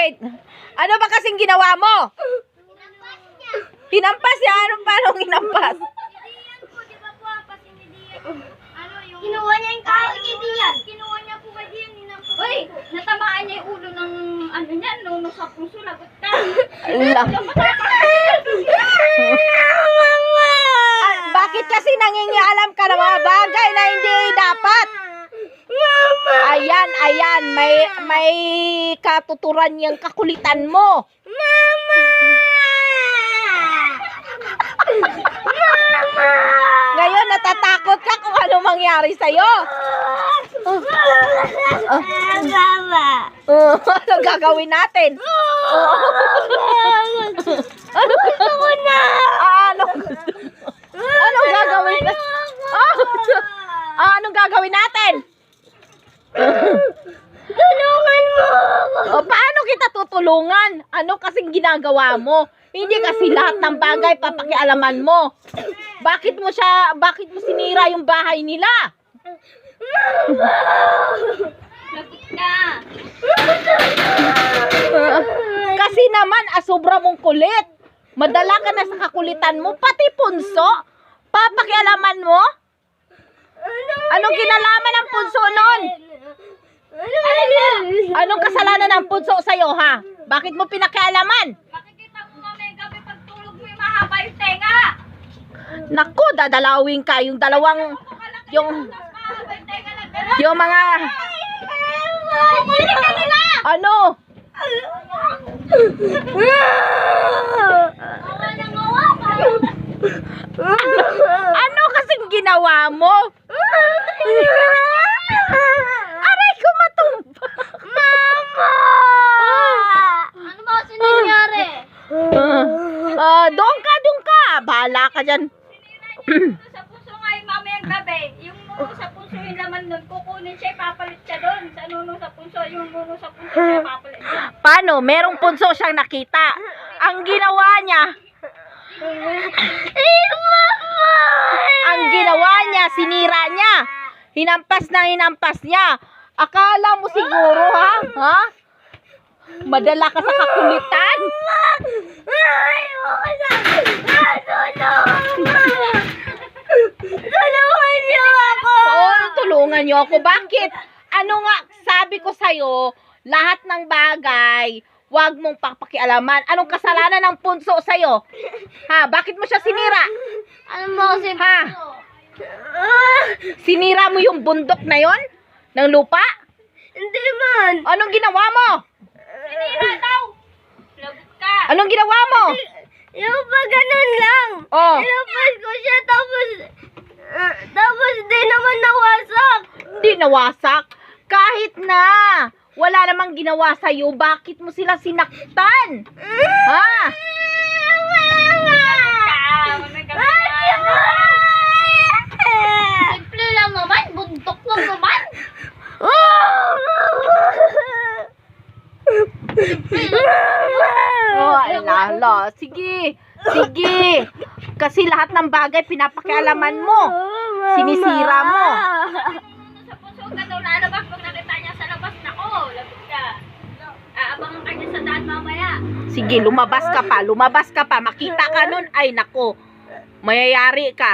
Wait. Ano ba kasing ginawa mo? Hinampas niya. Ano paano hinampas? Kinuha niya yung kahoy kay Dian. Kinuha niya po kay Dian. Ninampas. Uy, natamaan niya yung ulo ng ano niya, nung sa puso, lagot ka. Ala. Ah, bakit kasi nangingialam ka ng mga bagay na hindi dapat? Ayan, ayan, may may katuturan yung kakulitan mo. Ngayon natatakot ka kung ano mangyari sa'yo. Mama. Uh, ano gagawin natin? ano gusto mo na? Ah, ano gusto mo? Anong gagawin na? Ah, ah, anong gagawin natin? Tulungan mo. O, paano kita tutulungan? Ano kasing ginagawa mo? Hindi kasi lahat ng bagay papakialaman mo. Bakit mo siya, bakit mo sinira yung bahay nila? Ah, kasi naman, asobra mong kulit. Madala ka na sa kakulitan mo, pati punso. Papakialaman mo? Anong kinalaman ng punso punso sa'yo, ha? Bakit mo pinakialaman? Makikita mo mamaya gabi pagtulog mo yung mahaba yung tenga. Naku, dadalawin ka. Yung dalawang, yung, Mahaba yung tenga lang. Ganun. yung mga, ka nila. ano? Awa na ngawa. Ano kasing ginawa mo? Aray ko matumba. Mama! Ano ba kasi nangyari? Ah, doon ka, doon ka. Bahala ka dyan. sa puso nga yung mamayang gabi, yung muno sa puso yung laman nun, kukunin siya, ipapalit siya doon. Sa nuno sa puso, yung muno sa puso siya, ipapalit doon. Paano? Merong punso siyang nakita. Ang ginawa niya, ang ginawa niya, sinira niya. Hinampas na hinampas niya. Akala mo siguro, ha? Ha? Madala ka sa kakulitan. Tulungan niyo ako. Bakit? Ano nga, sabi ko sa'yo, lahat ng bagay, wag mong papakialaman. Anong kasalanan ng punso sa'yo? Ha? Bakit mo siya sinira? Ano mo kasi Ha? Sinira mo yung bundok na yon ng lupa? Hindi man! Anong ginawa mo? Sinira daw! Lagot ka! Anong ginawa mo? Yung pa ganun lang! Oh, Inapos ko siya tapos... ah, tapos di naman nawasak! di nawasak. Kahit na wala namang ginawa sa'yo, bakit mo sila sinaktan? Ha? Simple lang naman, bundok lang naman. Oh, ay lala. Sige. Sige. Kasi lahat ng bagay pinapakialaman mo. Sinisira mo. Ka daw lalabas pag nakita niya sa labas. Nako, labot ka. Aabangan ka niya sa daan mamaya. Sige, lumabas ka pa. Lumabas ka pa. Makita ka nun. Ay, nako. Mayayari ka.